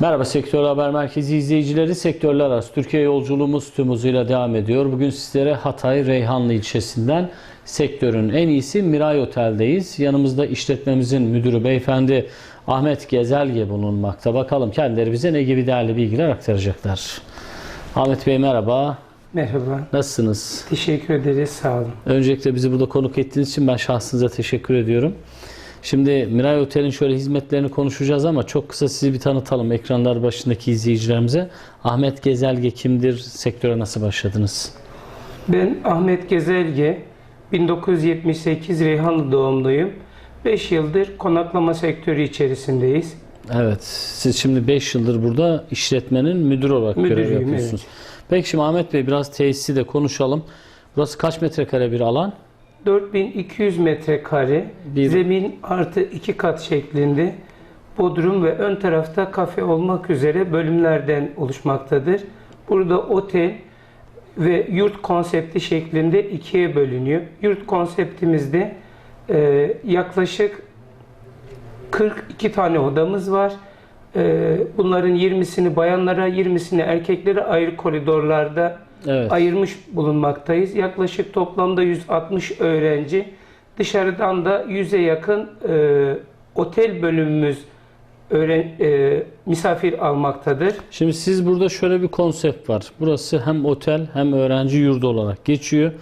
Merhaba Sektör Haber Merkezi izleyicileri. Sektörler arası Türkiye yolculuğumuz tüm hızıyla devam ediyor. Bugün sizlere Hatay Reyhanlı ilçesinden sektörün en iyisi Miray Otel'deyiz. Yanımızda işletmemizin müdürü beyefendi Ahmet Gezelge bulunmakta. Bakalım kendileri bize ne gibi değerli bilgiler aktaracaklar. Ahmet Bey merhaba. Merhaba. Nasılsınız? Teşekkür ederiz. Sağ olun. Öncelikle bizi burada konuk ettiğiniz için ben şahsınıza teşekkür ediyorum. Şimdi Miray Otel'in şöyle hizmetlerini konuşacağız ama çok kısa sizi bir tanıtalım ekranlar başındaki izleyicilerimize. Ahmet Gezelge kimdir? Sektöre nasıl başladınız? Ben Ahmet Gezelge. 1978 Reyhanlı doğumluyum. 5 yıldır konaklama sektörü içerisindeyiz. Evet. Siz şimdi 5 yıldır burada işletmenin müdür olarak görev yapıyorsunuz. Peki şimdi Ahmet Bey biraz tesisi de konuşalım. Burası kaç metrekare bir alan? 4200 metrekare, Bir- zemin artı iki kat şeklinde bodrum ve ön tarafta kafe olmak üzere bölümlerden oluşmaktadır. Burada otel ve yurt konsepti şeklinde ikiye bölünüyor. Yurt konseptimizde e, yaklaşık 42 tane odamız var. E, bunların 20'sini bayanlara, 20'sini erkeklere ayrı koridorlarda Evet. ayırmış bulunmaktayız. Yaklaşık toplamda 160 öğrenci. Dışarıdan da 100'e yakın e, otel bölümümüz öğren, e, misafir almaktadır. Şimdi siz burada şöyle bir konsept var. Burası hem otel hem öğrenci yurdu olarak geçiyor.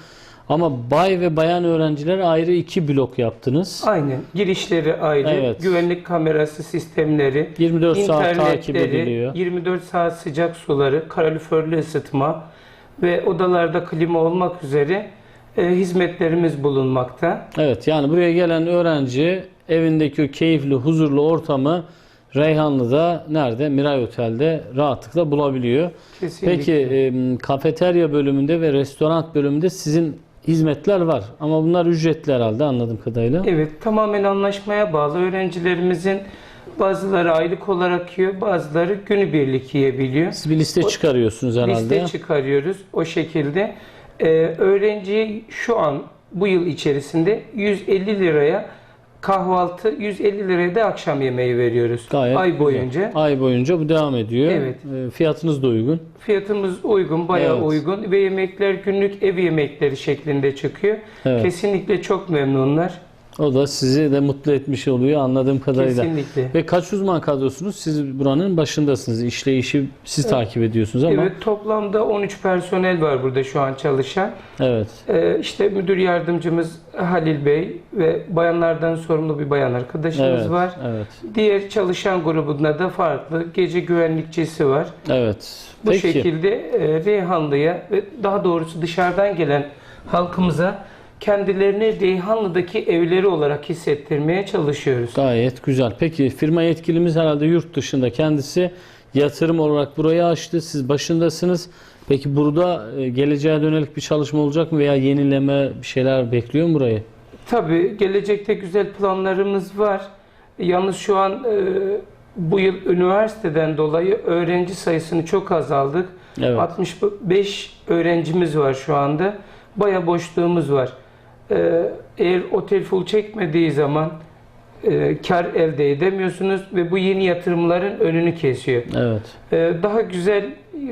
Ama bay ve bayan öğrenciler ayrı iki blok yaptınız. Aynen. Girişleri ayrı, Evet. güvenlik kamerası sistemleri, 24 saat takip ediliyor. 24 saat sıcak suları, kaloriferli ısıtma ve odalarda klima olmak üzere e, hizmetlerimiz bulunmakta. Evet yani buraya gelen öğrenci evindeki o keyifli, huzurlu ortamı Reyhanlı'da nerede? Miray Otel'de rahatlıkla bulabiliyor. Kesinlikle. Peki e, kafeterya bölümünde ve restoran bölümünde sizin hizmetler var. Ama bunlar ücretli herhalde anladığım kadarıyla. Evet, tamamen anlaşmaya bağlı. Öğrencilerimizin bazıları aylık olarak yiyor, bazıları günübirlik yiyebiliyor. Siz bir liste O- çıkarıyorsunuz herhalde. Liste çıkarıyoruz o şekilde. Ee, öğrenciye şu an bu yıl içerisinde 150 liraya kahvaltı, 150 liraya da akşam yemeği veriyoruz. Gayet Ay güzel. boyunca. Ay boyunca bu devam ediyor. Evet. E, Fiyatınız da uygun. Fiyatımız uygun, bayağı Evet. uygun ve yemekler günlük ev yemekleri şeklinde çıkıyor. Evet. Kesinlikle çok memnunlar. O da sizi de mutlu etmiş oluyor anladığım kadarıyla. Kesinlikle. Ve kaç uzman kadrosunuz? Siz buranın başındasınız. İşleyişi siz takip ediyorsunuz ama Evet, toplamda 13 personel var burada şu an çalışan. evet. Ee, işte müdür yardımcımız Halil Bey ve bayanlardan sorumlu bir bayan arkadaşımız Evet. var. Evet. Diğer çalışan grubunda da farklı gece güvenlikçisi var. Evet. Bu Peki. şekilde e, Reyhanlı'ya ve daha doğrusu dışarıdan gelen halkımıza kendilerini Reyhanlı'daki evleri olarak hissettirmeye çalışıyoruz. Gayet güzel. Peki firma yetkilimiz herhalde yurt dışında kendisi yatırım olarak burayı açtı. Siz başındasınız. Peki burada e, geleceğe dönelik bir çalışma olacak mı veya yenileme bir şeyler bekliyor mu burayı? Tabii gelecekte güzel planlarımız var. Yalnız şu an e, bu yıl üniversiteden dolayı öğrenci sayısını çok azaldık. Evet. 65 öğrencimiz var şu anda. Baya boşluğumuz var. Ee, eğer otel full çekmediği zaman e, kar elde edemiyorsunuz ve bu yeni yatırımların önünü kesiyor. Evet. Ee, daha güzel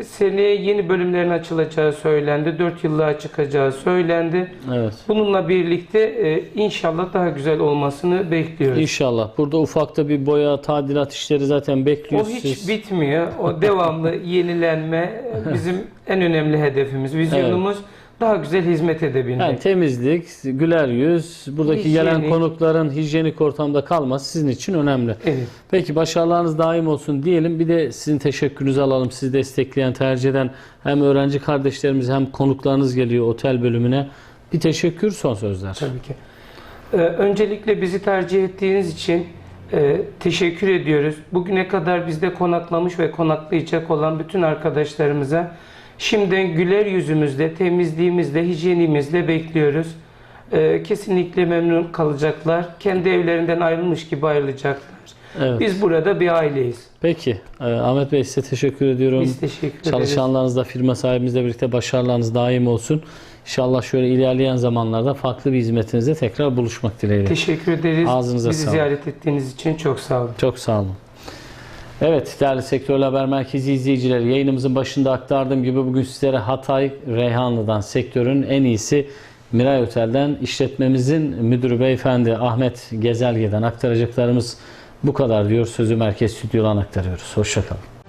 seneye yeni bölümlerin açılacağı söylendi. 4 yıllığa çıkacağı söylendi. Evet. Bununla birlikte e, inşallah daha güzel olmasını bekliyoruz. İnşallah. Burada ufakta bir boya, tadilat işleri zaten bekliyor O hiç siz. bitmiyor. O devamlı yenilenme bizim en önemli hedefimiz, vizyonumuz daha güzel hizmet edebilmek. Yani temizlik, güler yüz, buradaki gelen Hijyenik. konukların hijyenik ortamda kalması sizin için önemli. Evet. Peki başarılarınız daim olsun diyelim. Bir de sizin teşekkürünüzü alalım. Sizi destekleyen, tercih eden hem öğrenci kardeşlerimiz hem konuklarınız geliyor otel bölümüne. Bir teşekkür son sözler. Tabii ki. Ee, öncelikle bizi tercih ettiğiniz için e, teşekkür ediyoruz. Bugüne kadar bizde konaklamış ve konaklayacak olan bütün arkadaşlarımıza şimdiden güler yüzümüzle, temizliğimizle, hijyenimizle bekliyoruz. e, kesinlikle memnun kalacaklar. Kendi evlerinden ayrılmış gibi ayrılacaklar. Evet. Biz burada bir aileyiz. Peki e, Ahmet Bey size teşekkür ediyorum. Biz teşekkür ederiz. Çalışanlarınızla, firma sahibinizle birlikte başarılarınız daim olsun. İnşallah şöyle ilerleyen zamanlarda farklı bir hizmetinizde tekrar buluşmak dileğiyle. Teşekkür ederiz. Ağzınıza Bizi sağlık. ziyaret ettiğiniz için çok sağ olun. Çok sağ olun. Evet değerli Sektörler Haber Merkezi izleyicileri yayınımızın başında aktardığım gibi bugün sizlere Hatay Reyhanlı'dan sektörün en iyisi Miray Otel'den işletmemizin müdürü beyefendi Ahmet Gezelge'den aktaracaklarımız bu kadar diyor. Sözü Merkez Stüdyo'dan aktarıyoruz. Hoşçakalın.